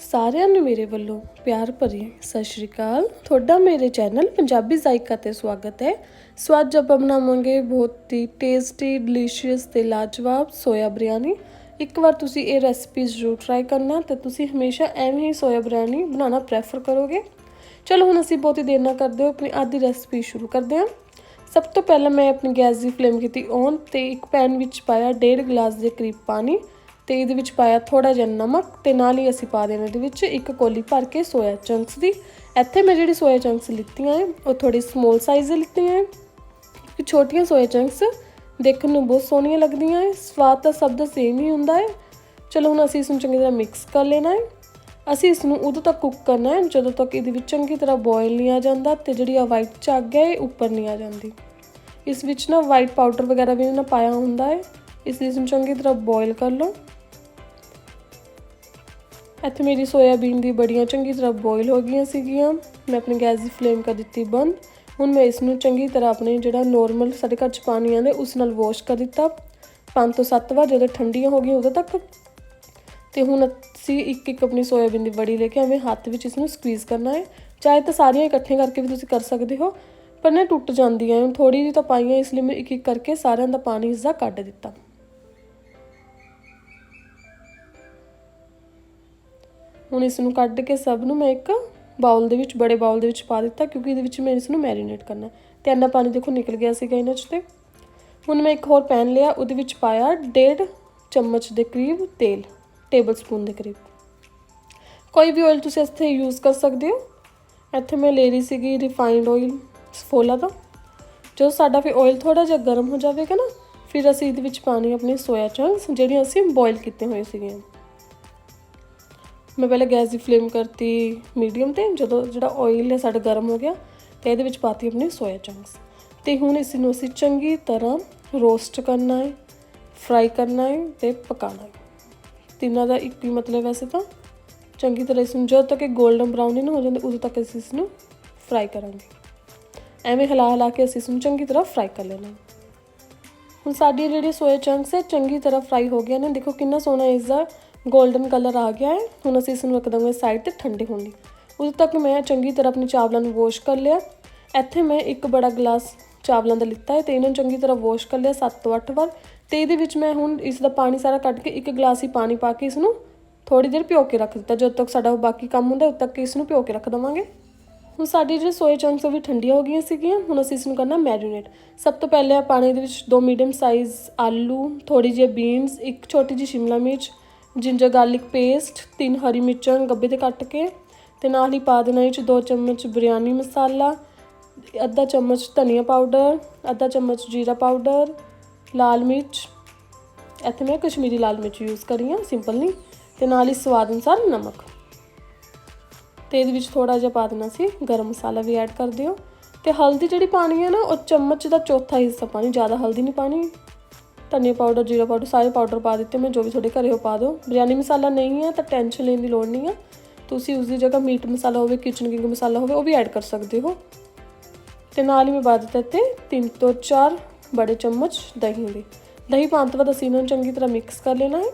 ਸਾਰਿਆਂ ਨੂੰ ਮੇਰੇ ਵੱਲੋਂ ਪਿਆਰ ਭਰੀ ਸਤਿ ਸ਼੍ਰੀ ਅਕਾਲ। ਤੁਹਾਡਾ ਮੇਰੇ ਚੈਨਲ ਪੰਜਾਬੀ ਜ਼ਾਇਕਾ ਤੇ ਸਵਾਗਤ ਹੈ। ਸੋ ਅੱਜ ਆਪਾਂ ਬਣਾਵਾਂਗੇ ਬਹੁਤ ਹੀ ਟੇਸਟੀ ਡਿਲੀਸ਼ੀਅਸ ਤੇ ਲਾਜਵਾਬ ਸੋਇਆ ਬਿਰਿਆਨੀ। ਇੱਕ ਵਾਰ ਤੁਸੀਂ ਇਹ ਰੈਸਪੀ ਜ਼ਰੂਰ ਟਰਾਈ ਕਰਨਾ ਤੇ ਤੁਸੀਂ ਹਮੇਸ਼ਾ ਐਵੇਂ ਹੀ ਸੋਇਆ ਬਿਰਿਆਨੀ ਬਣਾਉਣਾ ਪ੍ਰੈਫਰ ਕਰੋਗੇ। ਚਲੋ ਹੁਣ ਅਸੀਂ ਬਹੁਤ ਹੀ ਦੇਰ ਨਾ ਕਰਦੇ ਹੋ ਆਪਣੀ ਅੱਜ ਦੀ ਰੈਸਪੀ ਸ਼ੁਰੂ ਕਰਦੇ ਹਾਂ। ਸਭ ਤੋਂ ਪਹਿਲਾਂ ਮੈਂ ਆਪਣੀ ਗੈਸ ਦੀ ਫਲੇਮ ਕੀਤੀ ਔਨ ਤੇ ਇੱਕ ਪੈਨ ਵਿੱਚ ਪਾਇਆ 1.5 ਗਲਾਸ ਦੇ ਕਰੀਬ ਪਾਣੀ। ਤੇ ਇਹਦੇ ਵਿੱਚ ਪਾਇਆ ਥੋੜਾ ਜਿਹਾ ਨਮਕ ਤੇ ਨਾਲ ਹੀ ਅਸੀਂ ਪਾ ਦੇਣਾ ਇਹਦੇ ਵਿੱਚ ਇੱਕ ਕੋਲੀ ਭਰ ਕੇ ਸੋਇਆ ਚੰਕਸ ਦੀ। ਇੱਥੇ ਮੈਂ ਜਿਹੜੀ ਸੋਇਆ ਚੰਕਸ ਲਿੱਤੀਆਂ ਹੈ ਉਹ ਥੋੜੀ ਸਮੋਲ ਸਾਈਜ਼ ਲਿੱਤੀਆਂ ਹੈ ਕਿ ਛੋਟੀਆਂ ਸੋਇਆ ਚੰਕਸ ਦੇਖਣ ਨੂੰ ਬਹੁਤ ਸੋਹਣੀਆਂ ਲੱਗਦੀਆਂ ਹੈ ਸਵਾਦ ਤਾਂ ਸਭ ਦਾ ਸੇਮ ਹੀ ਹੁੰਦਾ ਹੈ ਚਲੋ ਹੁਣ ਅਸੀਂ ਇਸ ਨੂੰ ਚੰਗੀ ਤਰ੍ਹਾਂ ਮਿਕਸ ਕਰ ਲੈਣਾ ਹੈ ਅਸੀਂ ਇਸ ਨੂੰ ਉਦੋਂ ਤੱਕ ਕੁੱਕ ਕਰਨਾ ਹੈ ਜਦੋਂ ਤੱਕ ਇਹਦੇ ਵਿੱਚ ਚੰਗੀ ਤਰ੍ਹਾਂ ਬੋਇਲ ਨਹੀਂ ਆ ਜਾਂਦਾ ਤੇ ਜਿਹੜੀ ਆ ਵਾਈਟ ਝੱਗ ਹੈ ਇਹ ਉੱਪਰ ਨਹੀਂ ਆ ਜਾਂਦੀ। ਇਸ ਵਿੱਚ ਨਾ ਵਾਈਟ ਪਾਊਡਰ ਵਗੈਰਾ ਵੀ ਨਾ ਪਾਇਆ ਹੁੰਦਾ ਹੈ ਇਸ ਲਈ ਇਸ ਨੂੰ ਚੰਗੀ ਤਰ੍ਹਾਂ ਬੋਇਲ ਕਰ ਲਓ। ਇੱਥੇ ਮੇਰੀ ਸੋਇਆਬੀਨ ਦੀ ਬੜੀਆਂ ਚੰਗੀ ਤਰ੍ਹਾਂ ਬੋਇਲ ਹੋ ਗਈਆਂ ਸੀਗੀਆਂ। ਮੈਂ ਆਪਣੀ ਗੈਸ ਦੀ ਫਲੇਮ ਕਰ ਦਿੱਤੀ ਬੰਦ। ਹੁਣ ਮੈਂ ਇਸ ਨੂੰ ਚੰਗੀ ਤਰ੍ਹਾਂ ਆਪਣੇ ਜਿਹੜਾ ਨੋਰਮਲ ਸਾਡੇ ਘਰ ਚ ਪਾਣੀ ਆਉਂਦਾ, ਉਸ ਨਾਲ ਵਾਸ਼ ਕਰ ਦਿੱਤਾ। 5 ਤੋਂ 7 ਵਾਰ ਜਦੋਂ ਠੰਡੀਆਂ ਹੋ ਗਈਆਂ ਉਦੋਂ ਤੱਕ। ਤੇ ਹੁਣ ਅਸੀਂ ਇੱਕ ਇੱਕ ਆਪਣੀ ਸੋਇਆਬੀਨ ਦੀ ਬੜੀ ਲੈ ਕੇ ਐਵੇਂ ਹੱਥ ਵਿੱਚ ਇਸ ਨੂੰ ਸਕਵੀਜ਼ ਕਰਨਾ ਹੈ। ਚਾਹੇ ਤਾਂ ਸਾਰੀਆਂ ਇਕੱਠੀਆਂ ਕਰਕੇ ਵੀ ਤੁਸੀਂ ਕਰ ਸਕਦੇ ਹੋ, ਪਰ ਨਾ ਟੁੱਟ ਜਾਂਦੀਆਂ ਹੁਣ ਥੋੜੀ ਜਿਹੀ ਤਾਂ ਪਾਈਆਂ, ਇਸ ਲਈ ਮੈਂ ਇੱਕ ਇੱਕ ਕਰਕੇ ਸਾਰਿਆਂ ਦਾ ਪਾਣੀ ਇਸ ਦਾ ਕੱਢ ਦਿੱਤਾ। ਹੁਣ ਇਸ ਨੂੰ ਕੱਢ ਕੇ ਸਭ ਨੂੰ ਮੈਂ ਇੱਕ ਬਾਉਲ ਦੇ ਵਿੱਚ, ਬੜੇ ਬਾਉਲ ਦੇ ਵਿੱਚ ਪਾ ਦਿੱਤਾ ਕਿਉਂਕਿ ਇਹਦੇ ਵਿੱਚ ਮੈਂ ਇਸ ਨੂੰ ਮੈਰੀਨੇਟ ਕਰਨਾ ਤੇ ਇੰਨਾ ਪਾਣੀ ਦੇਖੋ ਨਿਕਲ ਗਿਆ ਸੀਗਾ ਇਹਨਾਂ 'ਚ ਤੇ। ਹੁਣ ਮੈਂ ਇੱਕ ਹੋਰ ਪੈਨ ਲਿਆ, ਉਹਦੇ ਵਿੱਚ ਪਾਇਆ ਡੇਢ ਚਮਚ ਦੇ ਕਰੀਬ ਤੇਲ ਟੇਬਲ ਸਪੂਨ ਦੇ ਕਰੀਬ। ਕੋਈ ਵੀ ਆਇਲ ਤੁਸੀਂ ਇੱਥੇ ਯੂਜ਼ ਕਰ ਸਕਦੇ ਹੋ। ਇੱਥੇ ਮੈਂ ਲੈ ਰਹੀ ਸੀਗੀ ਰਿਫਾਈਨਡ ਆਇਲ ਸਫੋਲਾ ਦਾ ਜਦੋਂ ਸਾਡਾ ਫਿਰ ਆਇਲ ਥੋੜਾ ਜਿਹਾ ਗਰਮ ਹੋ ਜਾਵੇਗਾ ਨਾ, ਫਿਰ ਅਸੀਂ ਇਹਦੇ ਵਿੱਚ ਪਾਣੀ ਆਪਣੇ ਸੋਇਆ ਚੰਕਸ ਜਿਹੜੀਆਂ ਅਸੀਂ ਬੋਇਲ ਕੀਤੇ ਹੋਏ ਸੀਗੇ। ਮੈਂ ਪਹਿਲਾਂ ਗੈਸ ਦੀ ਫਲੇਮ ਕਰਤੀ ਮੀਡੀਅਮ ਤੇ, ਜਦੋਂ ਜਿਹੜਾ ਆਇਲ ਹੈ ਸਾਡਾ ਗਰਮ ਹੋ ਗਿਆ, ਤੇ ਇਹਦੇ ਵਿੱਚ ਪਾਤੀ ਆਪਣੀ ਸੋਇਆ ਚੰਕਸ ਤੇ ਹੁਣ ਇਸ ਨੂੰ ਅਸੀਂ ਚੰਗੀ ਤਰ੍ਹਾਂ ਰੋਸਟ ਕਰਨਾ ਹੈ ਫਰਾਈ ਕਰਨਾ ਹੈ ਤੇ ਪਕਾਉਣਾ ਹੈ। ਤਿੰਨਾਂ ਦਾ ਇੱਕ ਹੀ ਮਤਲਬ ਵੈਸੇ ਤਾਂ, ਚੰਗੀ ਤਰ੍ਹਾਂ ਇਸ ਨੂੰ ਜਦੋਂ ਤੱਕ ਇਹ 골ਡਨ ਬਰਾਊਨ ਨਹੀਂ ਹੋ ਜਾਂਦੇ, ਉਦੋਂ ਤੱਕ ਅਸੀਂ ਇਸ ਨੂੰ ਫਰਾਈ ਕਰਾਂਗੇ। ਐਵੇਂ ਹਿਲਾ ਹਿਲਾ ਕੇ ਅਸੀਂ ਇਸ ਨੂੰ ਚੰਗੀ ਤਰ੍ਹਾਂ ਫਰਾਈ ਕਰ ਲੈਣਾ ਹੁਣ ਸਾਡੀ ਜਿਹੜੀ ਸੋਇਆ ਚੰਕਸ ਹੈ, ਚੰਗੀ ਤਰ੍ਹਾਂ ਫਰਾਈ ਹੋ ਗਿਆ ਨੇ। ਦੇਖੋ ਕਿੰਨਾ ਸੋਹਣਾ ਇਸ ਦਾ 골ਡਨ ਕਲਰ ਆ ਗਿਆ ਹੈ। ਹੁਣ ਅਸੀਂ ਇਸ ਨੂੰ ਰੱਖ ਦਾਂਗੇ ਸਾਈਡ ਤੇ ਠੰਡੇ ਹੋਣ ਲਈ। ਉਦੋਂ ਤੱਕ ਮੈਂ ਚੰਗੀ ਤਰ੍ਹਾਂ ਆਪਣੇ ਚਾਵਲਾਂ ਨੂੰ ਵਾਸ਼ ਕਰ ਲਿਆ। ਇੱਥੇ ਮੈਂ ਇੱਕ ਬੜਾ ਗਲਾਸ ਚਾਵਲਾਂ ਦਾ ਲਿੱਤਾ ਹੈ ਤੇ ਇਹਨਾਂ ਨੂੰ ਚੰਗੀ ਤਰ੍ਹਾਂ ਵਾਸ਼ ਕਰ ਲਿਆ 7 ਤੋਂ 8 ਵਾਰ। ਤੇ ਇਹਦੇ ਵਿੱਚ ਮੈਂ ਹੁਣ ਇਸ ਦਾ ਪਾਣੀ ਸਾਰਾ ਕੱਢ ਕੇ ਇੱਕ ਗਲਾਸ ਹੀ ਪਾਣੀ ਪਾ ਕੇ ਇਸ ਨੂੰ ਥੋੜੀ ਦੇਰ ਭਿਓ ਕੇ ਰੱਖ ਦਿੱਤਾ। ਜਦੋਂ ਤੱਕ ਸਾਡਾ ਬਾਕੀ ਕੰਮ ਹੁੰਦਾ, ਉਦੋਂ ਤੱਕ ਇਸ ਨੂੰ ਭਿਓ ਕੇ ਰੱਖ ਦਵਾਂਗੇ। ਹੁਣ ਸਾਡੀ ਜਿਹੜੀ ਸੋਏ ਚੰਕਸ ਉਹ ਵੀ ਠੰਡੀਆਂ ਹੋ ਗਈਆਂ ਸੀਗੀਆਂ। ਹੁਣ ਅਸੀਂ ਇਸ ਨੂੰ ਕਰਨਾ ਮੈਰੀਨੇਟ ਸਭ ਤੋਂ ਪਹਿਲੇ ਆ ਪਾਣੀ ਦੇ ਵਿੱਚ ਦੋ ਮੀਡੀਅਮ ਸਾਈਜ਼ ਆਲੂ ਥੋੜੀ ਜਿਹੀ ਬੀਨਸ ਇੱਕ ਛੋਟੀ ਜਿਹੀ ਸ਼ਿਮਲਾ ਮਿਰਚ ਜਿੰਜਰ ਗਾਰਲਿਕ ਪੇਸਟ, ਤਿੰਨ ਹਰੀ ਮਿਰਚਾਂ ਗੱਬੇ ਤੇ ਕੱਟ ਕੇ ਤੇ ਨਾਲ ਹੀ ਪਾ ਦੇਣਾ ਇਹ ਚ ਦੋ ਚਮਚ ਬਿਰਿਆਨੀ ਮਸਾਲਾ, ਅੱਧਾ ਚਮਚ ਧਨੀਆ ਪਾਊਡਰ, ਅੱਧਾ ਚਮਚ ਜੀਰਾ ਪਾਊਡਰ, ਲਾਲ ਮਿਰਚ। ਇੱਥੇ ਮੈਂ ਕਸ਼ਮੀਰੀ ਲਾਲ ਮਿਰਚ ਯੂਜ਼ ਕਰੀ ਹਾਂ ਸਿੰਪਲ ਨਹੀਂ। ਤੇ ਨਾਲ ਹੀ ਸਵਾਦ ਅਨੁਸਾਰ ਨਮਕ। ਤੇ ਇਹਦੇ ਵਿੱਚ ਥੋੜਾ ਜਿਹਾ ਪਾ ਦੇਣਾ ਸੀ, ਗਰਮ ਮਸਾਲਾ ਵੀ ਐਡ ਕਰ ਦਿਓ। ਤੇ ਹਲਦੀ ਜਿਹੜੀ ਪਾਣੀ ਹੈ ਨਾ, ਉਹ ਚਮਚ ਦਾ ਚੌਥਾ ਹਿੱਸਾ ਪਾਣੀ, ਜ਼ਿਆਦਾ ਹਲਦੀ ਨਹੀਂ ਪਾਣੀ ਧਨੀਆ ਪਾਊਡਰ ਜੀਰਾ ਪਾਊਡਰ ਸਾਰੇ ਪਾਊਡਰ ਪਾ ਦਿੱਤੇ, ਮੈਂ ਜੋ ਵੀ ਤੁਹਾਡੇ ਘਰੇ ਹੋ ਪਾ ਦਿਓ। ਬਿਰਿਆਨੀ ਮਸਾਲਾ ਨਹੀਂ ਹੈ, ਤਾਂ ਟੈਨਸ਼ਨ ਲੈਣ ਦੀ ਲੋੜ ਨਹੀਂ ਹੈ। ਤੁਸੀਂ ਉਸ ਦੀ ਜਗ੍ਹਾ ਮੀਟ ਮਸਾਲਾ ਹੋਵੇ ਕਿਚਨ ਕਿੰਗ ਮਸਾਲਾ ਹੋਵੇ, ਉਹ ਵੀ ਐਡ ਕਰ ਸਕਦੇ ਹੋ। ਤੇ ਨਾਲ ਹੀ ਮੈਂ ਪਾ ਦਿੱਤਾ ਤੇ 3 ਤੋਂ 4 ਬੜੇ ਚਮਚ ਦਹੀਂ ਦੇ। ਦਹੀਂ ਪਾਉਣ ਤੋਂ ਬਾਅਦ ਅਸੀਂ ਇਹਨਾਂ ਨੂੰ ਚੰਗੀ ਤਰ੍ਹਾਂ ਮਿਕਸ ਕਰ ਲੈਣਾ ਹੈ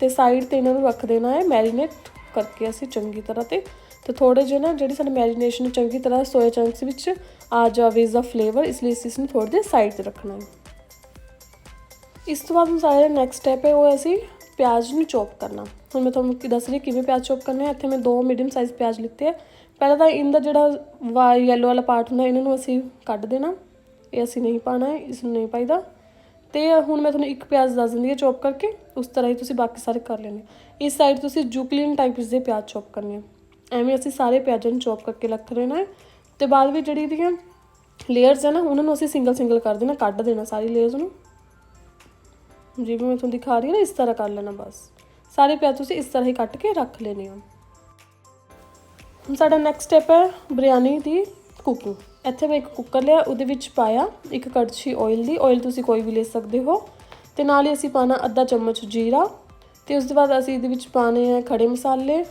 ਤੇ ਸਾਈਡ ਤੇ ਇਹਨਾਂ ਨੂੰ ਰੱਖ ਦੇਣਾ ਹੈ ਮੈਰੀਨੇਟ ਕਰਕੇ ਅਸੀਂ ਚੰਗੀ ਤਰ੍ਹਾਂ ਤੇ। ਤੇ ਥੋੜੇ ਜਿਹੇ ਨਾ ਜਿਹੜੀ ਸਾਡੀ ਮੈਰੀਨੇਸ਼ਨ ਚੰਗੀ ਤਰ੍ਹਾਂ ਸੋਇਆ ਚੰਕਸ ਵਿੱਚ ਆ ਜਾਵੇ ਇਸ ਦਾ ਫਲੇਵਰ ਇਸ ਲਈ ਅਸੀਂ ਇਸ ਨੂੰ ਥੋੜੇ ਦੇ ਸਾਈਡ ਤੇ ਰੱਖਣਾ ਹੈ। ਇਸ ਤੋਂ ਬਾਅਦ ਸਾਡਾ ਨੈਕਸਟ ਸਟੈਪ ਹੈ, ਉਹ ਹੈ ਅਸੀਂ ਪਿਆਜ਼ ਨੂੰ ਚੌਪ ਕਰਨਾ। ਹੁਣ ਮੈਂ ਤੁਹਾਨੂੰ ਕੀ ਦੱਸ ਰਹੀ ਕਿਵੇਂ ਪਿਆਜ਼ ਚੌਪ ਕਰਨੇ ਆ ਇੱਥੇ ਮੈਂ ਦੋ ਮੀਡੀਅਮ ਸਾਈਜ਼ ਪਿਆਜ਼ ਲਿੱਤੇ ਆ। ਪਹਿਲਾਂ ਤਾਂ ਇਹਦਾ ਜਿਹੜਾ ਵਾ ਯੈਲੋ ਵਾਲਾ ਪਾਰਟ ਹੁੰਦਾ, ਇਹਨਾਂ ਨੂੰ ਅਸੀਂ ਕੱਢ ਦੇਣਾ। ਇਹ ਅਸੀਂ ਨਹੀਂ ਪਾਣਾ ਇਸ ਨੂੰ ਨਹੀਂ ਪਾਈਦਾ। ਤੇ ਹੁਣ ਮੈਂ ਤੁਹਾਨੂੰ ਇੱਕ ਪਿਆਜ਼ ਦੱਸ ਦਿੰਦੀ ਹਾਂ ਚੌਪ ਕਰਕੇ। ਉਸ ਤਰ੍ਹਾਂ ਹੀ ਤੁਸੀਂ ਬਾਕੀ ਸਾਰੇ ਕਰ ਲੈਣੇ। ਇਸ ਸਾਈਡ ਤੁਸੀਂ ਜੂਕਲੀਨ ਟਾਈਪਸ ਦੇ ਪਿਆਜ਼ ਚੌਪ ਕਰਨੇ ਆ। ਐਵੇਂ ਅਸੀਂ ਸਾਰੇ ਪਿਆਜ਼ਾਂ ਨੂੰ ਚੌਪ ਕਰਕੇ ਰੱਖ ਲੈਣਾ ਹੈ। ਤੇ ਬਾਅਦ ਵਿੱਚ ਜਿਹੜੀ ਇਹਦੀਆਂ ਲੇਅਰਸ ਹੈ ਨਾ, ਉਹਨਾਂ ਨੂੰ ਅਸੀਂ ਸਿੰਗਲ ਸਿੰਗਲ ਕਰ ਦੇਣਾ, ਕੱਢ ਦੇਣਾ ਸਾਰੀ ਲੇਅਰਸ ਨੂੰ। ਜਿਵੇਂ ਮੈਂ ਤੁਹਾਨੂੰ ਦਿਖਾ ਰਹੀ ਹਾਂ ਨਾ, ਇਸ ਤਰ੍ਹਾਂ ਕਰ ਲੈਣਾ ਬਸ। ਸਾਰੇ ਪਿਆਜ਼ ਤੁਸੀਂ ਇਸ ਤਰ੍ਹਾਂ ਹੀ ਕੱਟ ਕੇ ਰੱਖ ਲੈਣੇ ਹੋ ਹੁਣ ਸਾਡਾ ਨੈਕਸਟ ਸਟੈਪ ਹੈ ਬਿਰਿਆਨੀ ਦੀ ਕੁਕਿੰਗ ਇੱਥੇ ਮੈਂ ਇੱਕ ਕੁੱਕਰ ਲਿਆ, ਉਹਦੇ ਵਿੱਚ ਪਾਇਆ ਇੱਕ ਕੜਛੀ ਆਇਲ ਦੀ। ਆਇਲ ਤੁਸੀਂ ਕੋਈ ਵੀ ਲੈ ਸਕਦੇ ਹੋ। ਤੇ ਨਾਲ ਹੀ ਅਸੀਂ ਪਾਣਾ ਅੱਧਾ ਚਮਚ ਜੀਰਾ। ਤੇ ਉਸ ਤੋਂ ਬਾਅਦ ਅਸੀਂ ਇਹਦੇ ਵਿੱਚ ਪਾਣੇ ਆ ਖੜੇ ਮਸਾਲੇ,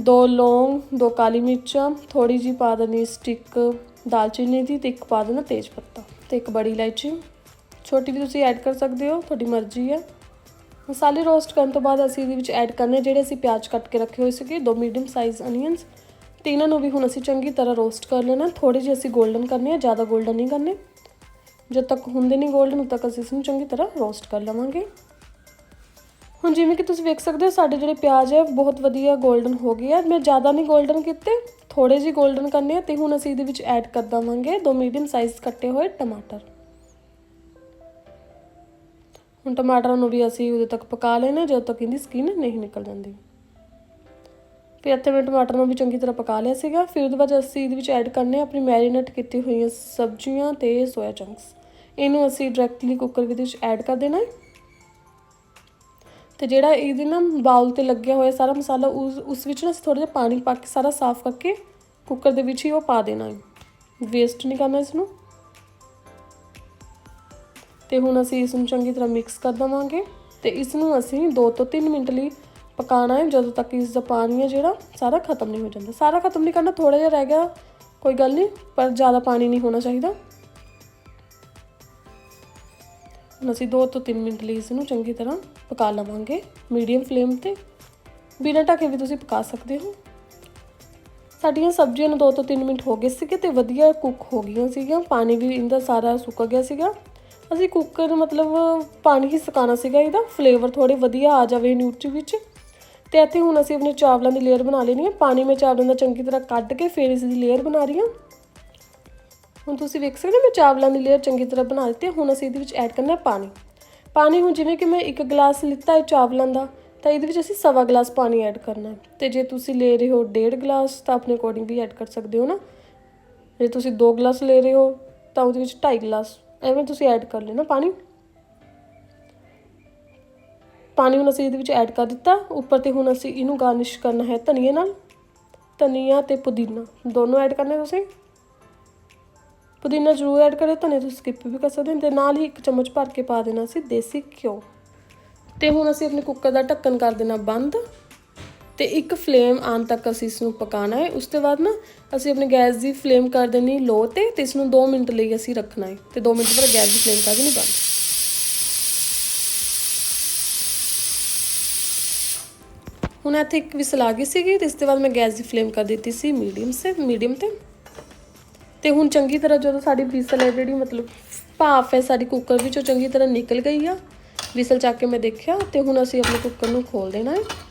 ਦੋ ਲੌਂਗ, ਦੋ ਕਾਲੀ ਮਿਰਚਾਂ ਥੋੜੀ ਜੀ ਪਾ ਦੇਣੀ ਸਟਿਕ ਦਾਲਚੀਨੀ ਦੀ ਤੇ ਇੱਕ ਪਾ ਦੇਣਾ ਤੇਜ ਪੱਤਾ ਤੇ ਇੱਕ ਬੜੀ ਇਲਾਇਚੀ। ਛੋਟੀ ਵੀ ਤੁਸੀਂ ਐਡ ਕਰ ਸਕਦੇ ਹੋ, ਤੁਹਾਡੀ ਮਰਜ਼ੀ ਹੈ ਮਸਾਲੇ ਰੋਸਟ ਕਰਨ ਤੋਂ ਬਾਅਦ ਅਸੀਂ ਇਹਦੇ ਵਿੱਚ ਐਡ ਕਰਨੇ ਜਿਹੜੇ ਅਸੀਂ ਪਿਆਜ਼ ਕੱਟ ਕੇ ਰੱਖੇ ਹੋਏ ਸੀਗੇ, ਦੋ ਮੀਡੀਅਮ ਸਾਈਜ਼ ਅਨੀਅਨਸ ਤੇ ਇਹਨਾਂ ਨੂੰ ਵੀ ਹੁਣ ਅਸੀਂ ਚੰਗੀ ਤਰ੍ਹਾਂ ਰੋਸਟ ਕਰ ਲੈਣਾ ਥੋੜੇ ਜਿਹਾ ਅਸੀਂ ਗੋਲਡਨ ਕਰਨੇ ਆ, ਜ਼ਿਆਦਾ ਗੋਲਡਨ ਨਹੀਂ ਕਰਨੇ। ਜਦ ਤੱਕ ਹੁੰਦੇ ਨਹੀਂ ਗੋਲਡਨ ਉਦ ਤੱਕ ਅਸੀਂ ਇਸ ਨੂੰ ਚੰਗੀ ਤਰ੍ਹਾਂ ਰੋਸਟ ਕਰ ਲਵਾਂਗੇ। ਹੁਣ ਜਿਵੇਂ ਕਿ ਤੁਸੀਂ ਵੇਖ ਸਕਦੇ ਹੋ, ਸਾਡੇ ਜਿਹੜੇ ਪਿਆਜ਼ ਹੈ ਬਹੁਤ ਵਧੀਆ ਗੋਲਡਨ ਹੋ ਗਏ ਆ। ਮੈਂ ਜ਼ਿਆਦਾ ਨਹੀਂ ਗੋਲਡਨ ਕੀਤੇ ਥੋੜੇ ਜਿਹੇ ਗੋਲਡਨ ਕਰਨੇ ਆ ਤੇ ਹੁਣ ਅਸੀਂ ਇਹਦੇ ਵਿੱਚ ਐਡ ਕਰ ਦਵਾਂਗੇ ਦੋ ਮੀਡੀਅਮ ਸਾਈਜ਼ ਕੱਟੇ ਹੋਏ ਟਮਾਟਰ। ਹੁਣ ਟਮਾਟਰਾਂ ਨੂੰ ਵੀ ਅਸੀਂ ਉਦੋਂ ਤੱਕ ਪਕਾ ਲੈਣਾ ਜਦੋਂ ਤੱਕ ਇਹਦੀ ਸਕਿਨ ਨਹੀਂ ਨਿਕਲ ਜਾਂਦੀ। ਫਿਰ ਇੱਥੇ ਮੈਂ ਟਮਾਟਰ ਨੂੰ ਵੀ ਚੰਗੀ ਤਰ੍ਹਾਂ ਪਕਾ ਲਿਆ ਸੀਗਾ। ਫਿਰ ਉਹਦੇ ਬਾਅਦ ਅਸੀਂ ਇਹਦੇ ਵਿੱਚ ਐਡ ਕਰਨੇ ਆਪਣੀ ਮੈਰੀਨੇਟ ਕੀਤੀ ਹੋਈਆਂ ਸਬਜ਼ੀਆਂ ਤੇ ਸੋਇਆ ਚੰਕਸ ਇਹਨੂੰ ਅਸੀਂ ਡਾਇਰੈਕਟਲੀ ਕੁੱਕਰ ਦੇ ਵਿੱਚ ਐਡ ਕਰ ਦੇਣਾ ਹੈ। ਤੇ ਜਿਹੜਾ ਇਹਦੇ ਨਾ ਬਾਉਲ ਤੇ ਲੱਗਿਆ ਹੋਇਆ ਸਾਰਾ ਮਸਾਲਾ, ਉਸ ਉਸ ਵਿੱਚ ਨਾ ਥੋੜਾ ਜਿਹਾ ਪਾਣੀ ਪਾ ਕੇ ਸਾਰਾ ਸਾਫ਼ ਕਰਕੇ ਕੁੱਕਰ ਦੇ ਵਿੱਚ ਹੀ ਉਹ ਪਾ ਦੇਣਾ ਹੈ। ਵੇਸਟ ਨਹੀਂ ਕਰਨਾ ਇਸ ਨੂੰ। ਤੇ ਹੁਣ ਅਸੀਂ ਇਸ ਨੂੰ ਚੰਗੀ ਤਰ੍ਹਾਂ ਮਿਕਸ ਕਰ ਦਵਾਂਗੇ ਤੇ ਇਸ ਨੂੰ ਅਸੀਂ 2 ਤੋਂ 3 ਮਿੰਟ ਲਈ ਪਕਾਉਣਾ ਹੈ, ਜਦੋਂ ਤੱਕ ਇਸ ਦਾ ਪਾਣੀ ਹੈ ਜਿਹੜਾ, ਸਾਰਾ ਖਤਮ ਨਹੀਂ ਹੋ ਜਾਂਦਾ। ਸਾਰਾ ਖਤਮ ਨਹੀਂ ਕਰਨਾ ਥੋੜਾ ਜਿਹਾ ਰਹਿ ਗਿਆ, ਕੋਈ ਗੱਲ ਨਹੀਂ, ਪਰ ਜ਼ਿਆਦਾ ਪਾਣੀ ਨਹੀਂ ਹੋਣਾ ਚਾਹੀਦਾ। ਹੁਣ ਅਸੀਂ 2 ਤੋਂ 3 ਮਿੰਟ ਲਈ ਇਸ ਨੂੰ ਚੰਗੀ ਤਰ੍ਹਾਂ ਪਕਾ ਲਵਾਂਗੇ ਮੀਡੀਅਮ ਫਲੇਮ ਤੇ। ਬਿਨਾਂ ਢੱਕੇ ਵੀ ਤੁਸੀਂ ਪਕਾ ਸਕਦੇ ਹੋ। ਸਾਡੀਆਂ ਸਬਜ਼ੀਆਂ ਨੂੰ 2 ਤੋਂ 3 ਮਿੰਟ ਹੋ ਗਏ ਸੀਗੇ ਤੇ ਵਧੀਆ ਕੁੱਕ ਹੋ ਗਈਆਂ ਸੀਗੀਆਂ। ਪਾਣੀ ਵੀ ਇਹਦਾ ਸਾਰਾ ਸੁੱਕ ਗਿਆ ਸੀਗਾ। ਅਸੀਂ ਕੁੱਕਰ ਮਤਲਬ ਪਾਣੀ ਹੀ ਸੁਕਾਉਣਾ ਸੀਗਾ ਇਹਦਾ ਫਲੇਵਰ ਥੋੜੇ ਵਧੀਆ ਆ ਜਾਵੇ ਨਿਊਟਰੀ ਵਿੱਚ। ਤੇ ਇੱਥੇ ਹੁਣ ਅਸੀਂ ਆਪਣੇ ਚਾਵਲਾਂ ਦੀ ਲੇਅਰ ਬਣਾ ਲੈਣੀ ਹੈ। ਪਾਣੀ ਮੈਂ ਚਾਵਲਾਂ ਦਾ ਚੰਗੀ ਤਰ੍ਹਾਂ ਕੱਢ ਕੇ ਫਿਰ ਇਸ ਦੀ ਲੇਅਰ ਬਣਾ ਰਹੀ ਹਾਂ। ਹੁਣ ਤੁਸੀਂ ਵੇਖ ਸਕਦੇ ਹੋ, ਮੈਂ ਚਾਵਲਾਂ ਦੀ ਲੇਅਰ ਚੰਗੀ ਤਰ੍ਹਾਂ ਬਣਾ ਦਿੱਤੀ ਹੁਣ ਅਸੀਂ ਇਹਦੇ ਵਿੱਚ ਐਡ ਕਰਨਾ ਹੈ ਪਾਣੀ। ਪਾਣੀ ਹੁਣ ਜਿਵੇਂ ਕਿ ਮੈਂ ਇੱਕ ਗਲਾਸ ਲਿੱਤਾ ਹੈ ਚਾਵਲਾਂ ਦਾ, ਤਾਂ ਇਹਦੇ ਵਿੱਚ ਅਸੀਂ ਸਵਾ ਗਲਾਸ ਪਾਣੀ ਐਡ ਕਰਨਾ ਹੈ। ਤੇ ਜੇ ਤੁਸੀਂ ਲੈ ਰਹੇ ਹੋ ਡੇਢ ਗਲਾਸ, ਤਾਂ ਆਪਣੇ ਅਕੋਰਡਿੰਗ ਵੀ ਐਡ ਕਰ ਸਕਦੇ ਹੋ ਨਾ। ਜੇ ਤੁਸੀਂ 2 ਗਲਾਸ ਲੈ ਰਹੇ ਹੋ, ਤਾਂ ਉਹਦੇ ਵਿੱਚ 2.5 ਗਲਾਸ ਐਵੇਂ ਤੁਸੀਂ ਐਡ ਕਰ ਲੈਣਾ ਪਾਣੀ। ਪਾਣੀ ਹੁਣ ਅਸੀਂ ਇਹਦੇ ਵਿੱਚ ਐਡ ਕਰ ਦਿੱਤਾ। ਉੱਪਰ ਤੇ ਹੁਣ ਅਸੀਂ ਇਹਨੂੰ ਗਾਰਨਿਸ਼ ਕਰਨਾ ਹੈ ਧਨੀਏ ਨਾਲ। ਧਨੀਆ ਤੇ ਪੁਦੀਨਾ, ਦੋਨੋਂ ਐਡ ਕਰਨੇ ਤੁਸੀਂ। ਪੁਦੀਨਾ ਜ਼ਰੂਰ ਐਡ ਕਰਿਓ, ਧਨੀਆ ਤੁਸੀਂ ਸਕਿਪ ਵੀ ਕਰ ਸਕਦੇ ਹੋ। ਤੇ ਨਾਲ ਹੀ ਇੱਕ ਚਮਚ ਭਰ ਕੇ ਪਾ ਦੇਣਾ ਸੀ ਦੇਸੀ ਘਿਓ। ਤੇ ਹੁਣ ਅਸੀਂ ਆਪਣੇ ਕੁੱਕਰ ਦਾ ਢੱਕਣ ਕਰ ਦੇਣਾ ਬੰਦ। ਤੇ ਇੱਕ ਫਲੇਮ ਆਉਣ ਤੱਕ ਅਸੀਂ ਇਸ ਨੂੰ ਪਕਾਉਣਾ ਹੈ। ਉਸ ਤੋਂ ਬਾਅਦ ਨਾ ਅਸੀਂ ਆਪਣੇ ਗੈਸ ਦੀ ਫਲੇਮ ਕਰ ਦੇਣੀ ਲੋ ਤੇ ਤੇ ਇਸ ਨੂੰ 2 ਮਿੰਟ ਲਈ ਅਸੀਂ ਰੱਖਣਾ ਹੈ। ਤੇ 2 ਮਿੰਟ ਬਾਅਦ ਗੈਸ ਦੀ ਫਲੇਮ ਕਰ ਦੇਣੀ ਬੰਦ। ਹੁਣ ਇੱਥੇ ਇੱਕ ਵਿਸਲ ਆ ਗਈ ਸੀਗੀ ਤੇ ਇਸ ਤੋਂ ਬਾਅਦ ਮੈਂ ਗੈਸ ਦੀ ਫਲੇਮ ਕਰ ਦਿੱਤੀ ਸੀ ਮੀਡੀਅਮ ਸੇ, ਮੀਡੀਅਮ ਤੇ। ਤੇ ਹੁਣ ਚੰਗੀ ਤਰ੍ਹਾਂ ਜਦੋਂ ਸਾਡੀ ਵਿਸਲ ਹੈ ਜਿਹੜੀ ਮਤਲਬ ਭਾਫ ਹੈ ਸਾਡੀ ਕੁੱਕਰ ਵਿੱਚੋਂ ਚੰਗੀ ਤਰ੍ਹਾਂ ਨਿਕਲ ਗਈ ਆ। ਵਿਸਲ ਚੱਕ ਕੇ ਮੈਂ ਦੇਖਿਆ ਤੇ ਹੁਣ ਅਸੀਂ ਆਪਣੇ ਕੁੱਕਰ ਨੂੰ ਖੋਲ ਦੇਣਾ ਹੈ।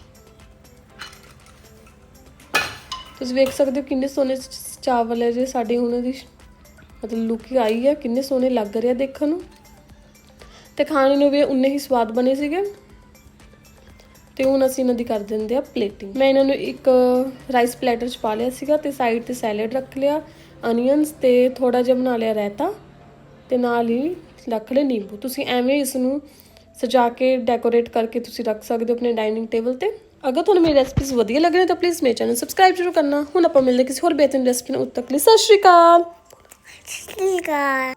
ਤੁਸੀਂ ਵੇਖ ਸਕਦੇ ਹੋ ਕਿੰਨੇ ਸੋਹਣੇ ਚਾਵਲ ਹੈ ਜੇ ਸਾਡੇ ਹੁਣ ਦੀ ਮਤਲਬ ਲੁੱਕ ਆਈ ਹੈ ਕਿੰਨੇ ਸੋਹਣੇ ਲੱਗ ਰਹੇ ਆ ਦੇਖਣ ਨੂੰ। ਤੇ ਖਾਣੇ ਨੂੰ ਵੀ ਉਨੇ ਹੀ ਸਵਾਦ ਬਣੇ ਸੀਗੇ। ਤੇ ਹੁਣ ਅਸੀਂ ਇਹਨਾਂ ਦੀ ਕਰ ਦਿੰਦੇ ਆ ਪਲੇਟਿੰਗ ਮੈਂ ਇਹਨਾਂ ਨੂੰ ਇੱਕ ਰਾਈਸ ਪਲੇਟਰ 'ਚ ਪਾ ਲਿਆ ਸੀਗਾ ਤੇ ਸਾਈਡ ਤੇ ਸੈਲਡ ਰੱਖ ਲਿਆ ਅਨੀਅਨਸ ਤੇ ਥੋੜਾ ਜਿਹਾ ਬਣਾ ਲਿਆ ਰਾਇਤਾ ਤੇ ਨਾਲ ਹੀ ਰੱਖ ਲਏ ਨਿੰਬੂ। ਤੁਸੀਂ ਐਵੇਂ ਇਸ ਨੂੰ ਸਜਾ ਕੇ ਡੈਕੋਰੇਟ ਕਰਕੇ ਤੁਸੀਂ ਰੱਖ ਸਕਦੇ ਹੋ ਆਪਣੇ ਡਾਈਨਿੰਗ ਟੇਬਲ ਤੇ। ਅਗਰ ਤੁਹਾਨੂੰ ਮੇਰੀ ਰੈਸਪੀਜ਼ ਵਧੀਆ ਲੱਗ ਰਹੀਆਂ ਤਾਂ ਪਲੀਜ਼ ਮੇਰੇ ਚੈਨਲ ਸਬਸਕ੍ਰਾਈਬ ਜ਼ਰੂਰ ਕਰਨਾ। ਹੁਣ ਆਪਾਂ ਮਿਲਦੇ ਕਿਸੇ ਹੋਰ ਬਿਹਤਰੀਨ ਰੈਸਪੀ ਨਾਲ ਉਦ ਤੱਕ ਲਈ ਸਤਿ ਸ਼੍ਰੀ ਅਕਾਲ। ਠੀਕ ਆ